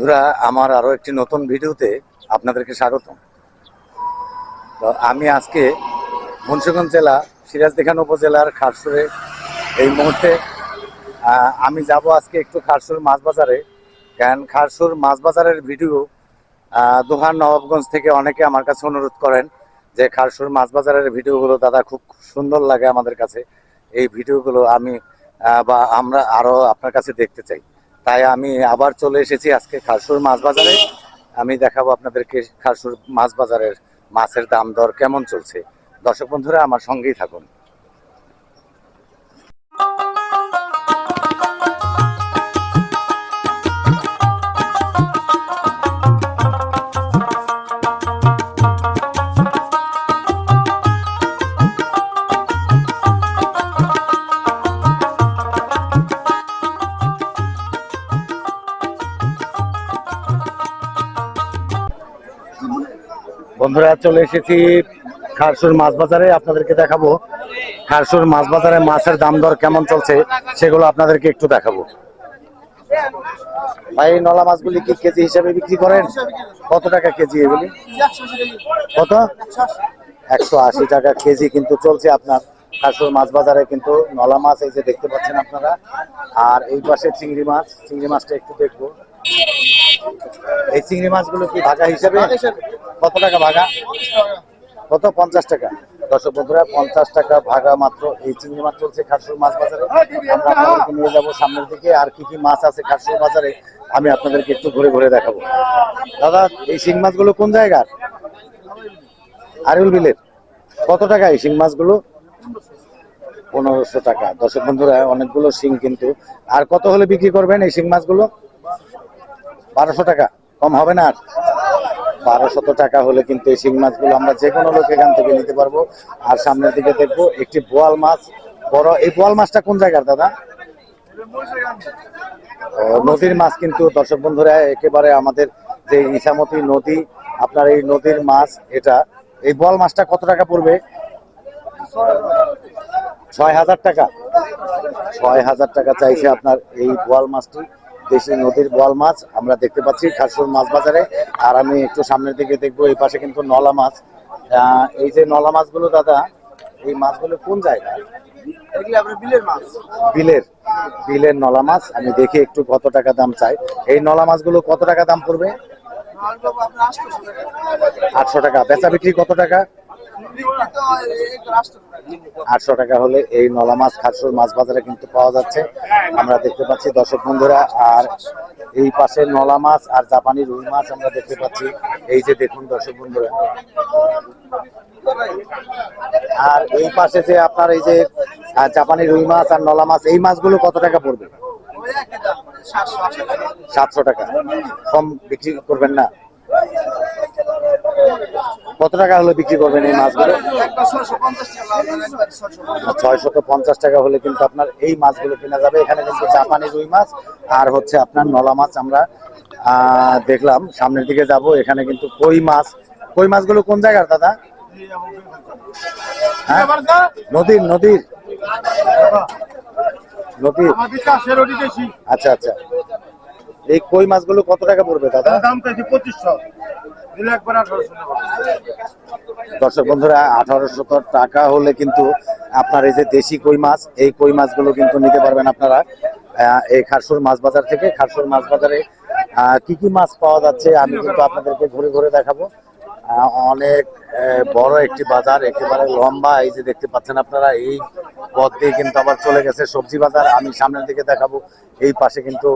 বন্ধুরা, আমার আরও একটি নতুন ভিডিওতে আপনাদেরকে স্বাগতম। তো আমি আজকে মুন্সিগঞ্জ জেলা সিরাজদিখান উপজেলার খারসুরে এই মুহূর্তে আমি যাব আজকে একটু খারসুর মাছ বাজারে কারণ খারসুর মাছ বাজারের ভিডিও দোহার নবাবগঞ্জ থেকে অনেকে আমার কাছে অনুরোধ করেন যে খারসুর মাছ বাজারের ভিডিওগুলো, দাদা খুব সুন্দর লাগে আমাদের কাছে। এই ভিডিওগুলো আমি বা আমরা আরও আপনার কাছে দেখতে চাই। তাই আমি আবার চলে এসেছি আজকে খারসুর মাছ বাজারে আমি দেখাবো আপনাদেরকে খারসুর মাছ বাজারের মাছের দাম দর কেমন চলছে। দর্শক বন্ধুরা, আমার সঙ্গেই থাকুন। বন্ধুরা, চলে এসেছি খারসুর মাছ বাজারে। আপনাদেরকে দেখাবো খারসুর মাছ বাজারে মাছের দাম দর কেমন চলছে, সেগুলো আপনাদেরকে একটু দেখাবো। ভাই, নলা মাছগুলি কি কেজি হিসাবে বিক্রি করেন? কত টাকা কেজি এগুলি? কত? একশো আশি টাকা কেজি কিন্তু চলছে আপনার খারসুর মাছ বাজারে কিন্তু নলা মাছ, এই যে দেখতে পাচ্ছেন আপনারা। আর এই পাশে চিংড়ি মাছ, চিংড়ি মাছটা একটু দেখব। এই চিংড়ি মাছগুলো কি ভাগা হিসাবে? কত টাকা ভাগা কত? পঞ্চাশ টাকা। দর্শক বন্ধুরা পঞ্চাশ টাকা ভাগা মাত্র। এই চিংড়ি মাছ চলছে খারসুর মাছ বাজারে। আমরা আপনাদেরকে নিয়ে যাব সামনের দিকে। আর কি কি মাছ আছে খারসুর বাজারে আমি আপনাদেরকে একটু ঘুরে ঘুরে দেখাবো। দাদা এই শিং মাছগুলো কোন জায়গার? আরিউল বিলের। কত টাকা এই শিং মাছগুলো? পনেরোশো টাকা। দর্শক বন্ধুরা অনেকগুলো শিং কিন্তু। আর কত হলে বিক্রি করবেন এই শিং মাছগুলো? বারোশো টাকা, কম হবে না আর। বারোশত টাকা হলে কিন্তু এই শিং মাছগুলো আমরা যে কোনো লোক এখান থেকে নিতে পারব। আর সামনের দিকে দেখব একটি বোয়াল মাছ। বড়, এই বোয়াল মাছটা কোন জায়গার দাদা? নদীর মাছ কিন্তু দর্শক বন্ধুরা, একেবারে আমাদের যে ইসামতি নদী, আপনার এই নদীর মাছ এটা। এই বোয়াল মাছটা কত টাকা পড়বে? ছয় হাজার টাকা। ছয় হাজার টাকা চাইছে আপনার এই বোয়াল মাছটি। দেশি নদীর বোয়াল মাছ আমরা দেখতে পাচ্ছি খারসুর মাছ বাজারে। আর আমি একটু সামনের দিকে দেখব এই পাশে কিন্তু নলা মাছ। এই যে নলা মাছগুলো দাদা এই মাছগুলো কোন জায়গা? বিলের বিলের নলা মাছ। আমি দেখি একটু কত টাকা দাম চাই। এই নলা মাছগুলো কত টাকা দাম পড়বে? আটশো টাকা। বেচা বিক্রি কত টাকা? আটশো টাকা হলে এই নলা মাছ খারসুর মাছ বাজারে কিন্তু পাওয়া যাচ্ছে। আমরা দেখতে পাচ্ছি, দর্শক বন্ধুরা, আর এই পাশে নলা মাছ আর জাপানি রুই মাছ আমরা দেখতে পাচ্ছি। এই যে দেখুন দর্শক বন্ধুরা। আর এই পাশে যে আপনার এই যে জাপানি রুই মাছ আর নলা মাছ, এই মাছগুলো কত টাকা পড়বে? সাতশো টাকা। কম বিক্রি করবেন না? কত টাকা হলে বিক্রি করবেন এই মাছগুলো? ছয়শত পঞ্চাশ টাকা হলে কিন্তু আপনার এই মাছগুলো কেনা যাবে। এখানে কিন্তু জাপানি রুই মাছ আর হচ্ছে আপনার নলা মাছ আমরা দেখলাম। সামনের দিকে যাব এখানে কিন্তু কই মাছ। কই মাছগুলো কোন জায়গার দাদা? হ্যাঁ? নদীর নদীর? নদীর? আচ্ছা আচ্ছা। এই কই মাছগুলো কত টাকা পড়বে দাদা? দাম চাইছি পঁচিশশো। দর্শক বন্ধুরা আঠারোশো টাকা হলে কিন্তু আপনার এই যে দেশি কই মাছ এই কই মাছগুলো কিন্তু নিতে পারবেন আপনারা। এই খারসুর মাছ বাজার থেকে খারসুর মাছ বাজারে কি কি মাছ পাওয়া যাচ্ছে আমি কিন্তু আপনাদেরকে ঘুরে ঘুরে দেখাবো। অনেক বড় একটি বাজার, একেবারে লম্বা, এই যে দেখতে পাচ্ছেন আপনারা, এই পথ দিয়ে কিন্তু আবার চলে গেছে সবজি বাজার। আমি সামনের দিকে দেখাবো, এই পাশে কিন্তু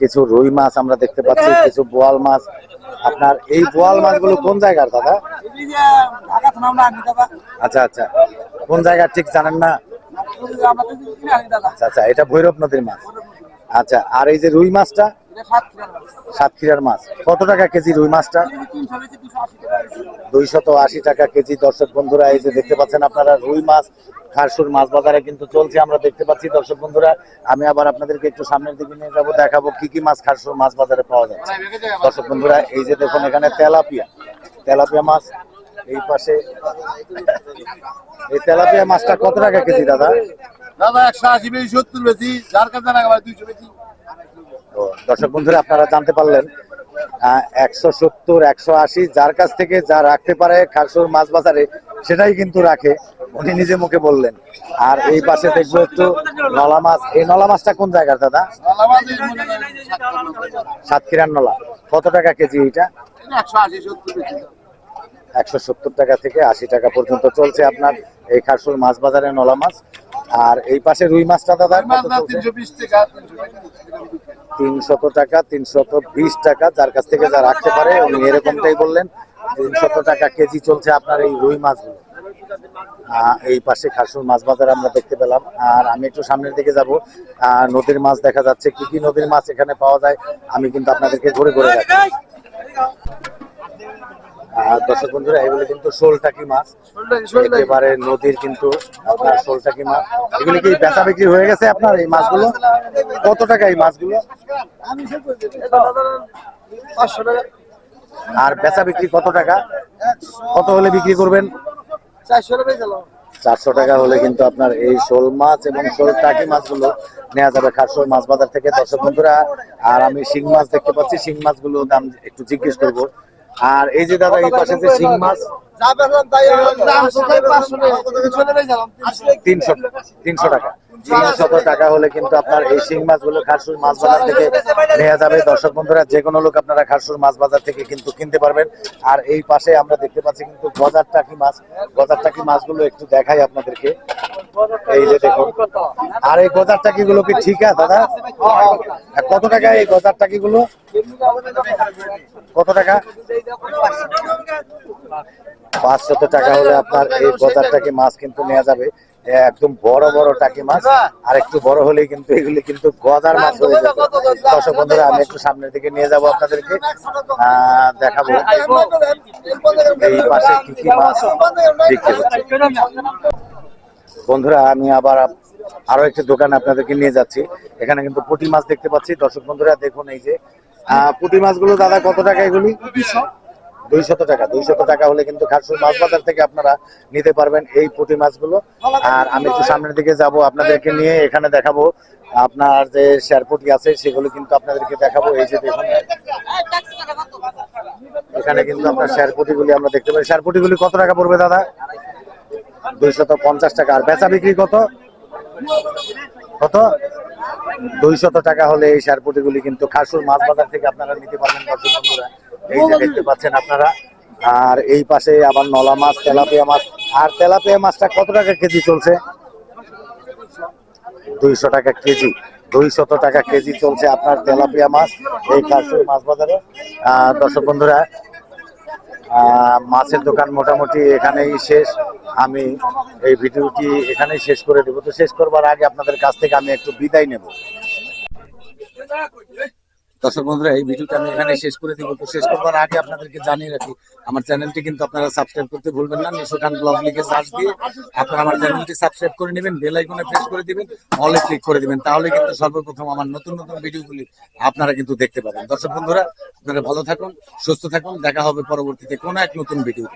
কিছু রুই মাছ আমরা দেখতে পাচ্ছি, কিছু বোয়াল মাছ। আপনার এই বোয়াল মাছগুলো কোন জায়গার, দাদা? আচ্ছা আচ্ছা। কোন জায়গা ঠিক জানেন না? আচ্ছা আচ্ছা এটা ভৈরব নদীর মাছ। আচ্ছা আর এই যে রুই মাছটা? সাতক্ষীরার মাছ। কত টাকা কেজি রুই মাছটা? দুইশত আশি টাকা কেজি। দর্শক বন্ধুরা, এই যে দেখতে পাচ্ছেন আপনারা, রুই মাছ, খারসুর মাছ বাজারে কিন্তু চলছে, আমরা দেখতে পাচ্ছি। দর্শক বন্ধুরা, আমি আবার আপনাদেরকে একটু সামনের দিকে নিয়ে যাব, দেখাবো কি কি মাছ, খারসুর মাছ বাজারে পাওয়া যাচ্ছে। দর্শক বন্ধুরা, এই যে দেখুন এখানে তেলাপিয়া। তেলাপিয়া মাছ, এই পাশে। এই তেলাপিয়া মাছটা কত টাকা কেজি, দাদা? দাদা, একশো আশি বেশি, সত্তর বেশি। যার কাছে তো দর্শক বন্ধুরা আপনারা জানতে পারলেন একশো সত্তর একশো আশি যার কাছ থেকে যা রাখতে পারে খাসুর মাছ বাজারে সেটাই কিন্তু রাখে উনি নিজে মুখে বললেন। আর এই পাশে দেখব একটু নলা মাছ। এই নলা মাছটা কোন জায়গার দাদা? সাতক্ষীরার নলা। কত টাকা কেজি এটা। একশো সত্তর টাকা থেকে আশি টাকা পর্যন্ত চলছে আপনার এই খারসুর মাছ বাজারে নলা মাছ। আর এই পাশে রুই মাছটা দাদা তিনশত টাকা তিনশত বিশ টাকা যার কাছ থেকে যা রাখতে পারে উনি এরকমটাই বললেন। তিনশত টাকা কেজি চলছে আপনার এই রুই মাছগুলো। এই পাশে খাসুর মাছ বাজার আমরা দেখতে পেলাম। আর আমি একটু সামনের দিকে যাব। আহ, নদীর মাছ দেখা যাচ্ছে। কি কি নদীর মাছ এখানে পাওয়া যায় আমি কিন্তু আপনাদেরকে ঘুরে ঘুরে দেখাই আহ, দর্শক বন্ধুরা এগুলো কিন্তু শোলটাকি মাছ। একেবারে নদীর কিন্তু আপনার শোলটাকি মাছ। এগুলি কি বেচা বিক্রি হয়ে গেছে আপনার এই মাছগুলো? কত টাকা এই মাছগুলো? আর বেচা বিক্রি কত টাকা? কত হলে বিক্রি করবেন? চারশো টাকা গেল চারশো টাকা হলে কিন্তু আপনার এই শোল মাছ এবং শোল টাকি মাছগুলো নেওয়া যাবে খারশোল মাছ বাজার থেকে। দর্শক বন্ধুরা আর আমি শিং মাছ দেখতে পাচ্ছি। শিং মাছগুলো দাম একটু জিজ্ঞেস করব। আর এই যে দাদা এই পাশে যে শিং মাছ। তিনশো তিনশো টাকা। টাকা হলে কিন্তু আপনার এই শিং মাছগুলো খারসুর মাছ বাজার থেকে নেওয়া যাবে। দর্শক বন্ধুরা, যে লোক আপনারা খারসুর মাছ বাজার থেকে কিন্তু কিনতে পারবেন। আর এই পাশে আমরা দেখতে পাচ্ছি কিন্তু গজার টাকি মাছ। গজার টাকি মাছগুলো একটু দেখাই আপনাদেরকে। এই যে আর এই গজার টাকি গুলো কি ঠিক আছে, দাদা? কত টাকা এই গজার টাকি গুলো কত টাকা? পাঁচশত টাকা হলে আপনার এই গজার টাকি মাছ কিন্তু নেওয়া যাবে। একদম বড় বড় টাকি মাছ আর একটু বড় হলেই কিন্তু এগুলি কিন্তু গজার মাছ হয়ে যাবে। দর্শক বন্ধুরা আমি একটু সামনের দিকে নিয়ে যাব আপনাদেরকে। দেখাবো। এই পাশে কি কি মাছ হচ্ছে। বন্ধুরা আমি আবার আরও একটি দোকান আপনাদেরকে নিয়ে যাচ্ছি। এখানে কিন্তু পুঁটি মাছ দেখতে পাচ্ছি। দর্শক বন্ধুরা দেখুন এই যে আহ, পুঁটি মাছগুলো দাদা কত টাকা এগুলি? দুইশত টাকা দুইশত টাকা হলে কিন্তু খারসুর মাছ বাজার থেকে আপনারা নিতে পারবেন এই পুঁটি মাছগুলো। আর আমি একটু সামনের দিকে যাব, আপনাদেরকে নিয়ে এখানে দেখাবো আপনার যে শেরপুটি আছে, সেগুলো কিন্তু আপনাদেরকে দেখাবো। এই যে দেখুন, এখানে কিন্তু আপনার শেরপুটিগুলি আমরা দেখতে পাই। শেরপুটিগুলি কত টাকা পড়বে দাদা? দুইশত পঞ্চাশ টাকা। আর বেচা বিক্রি কত? কত? দুইশত টাকা হলে এই সারপুটিগুলি কিন্তু খাসুর মাছ বাজার থেকে আপনারা নিতে পারবেন, দর্শক বন্ধুরা। এই যে দেখতে পাচ্ছেন আপনারা, আর এই পাশে আবার নলা মাছ, তেলাপিয়া মাছ। আর তেলাপিয়া মাছটা কত টাকা কেজি চলছে? দুইশো টাকা কেজি, দুইশত টাকা কেজি চলছে আপনার তেলাপিয়া মাছ এই খাসুর মাছ বাজারে। দর্শক বন্ধুরা মাছের দোকান মোটামুটি এখানেই শেষ। আমি এই ভিডিওটি এখানেই শেষ করে দেবো। তো শেষ করবার আগে আপনাদের কাছ থেকে আমি একটু বিদায় নেব। দর্শক বন্ধুরা, এই ভিডিওটা আমি এখানে শেষ করে দিব। তো শেষ করবার আগে আপনাদেরকে জানিয়ে রাখি, আমার চ্যানেলটি কিন্তু আপনারা সাবস্ক্রাইব করতে ভুলবেন না নিশো খান ব্লগ লিখে সার্চ দিয়ে আপনারা আমার চ্যানেলটি সাবস্ক্রাইব করে নেবেন বেল আইকনে প্রেস করে দিবেন অলে ক্লিক করে দিবেন, তাহলে কিন্তু সর্বপ্রথম আমার নতুন নতুন ভিডিওগুলি আপনারা কিন্তু দেখতে পাবেন। দর্শক বন্ধুরা, আপনারা ভালো থাকুন, সুস্থ থাকুন, দেখা হবে পরবর্তীতে কোনো এক নতুন ভিডিও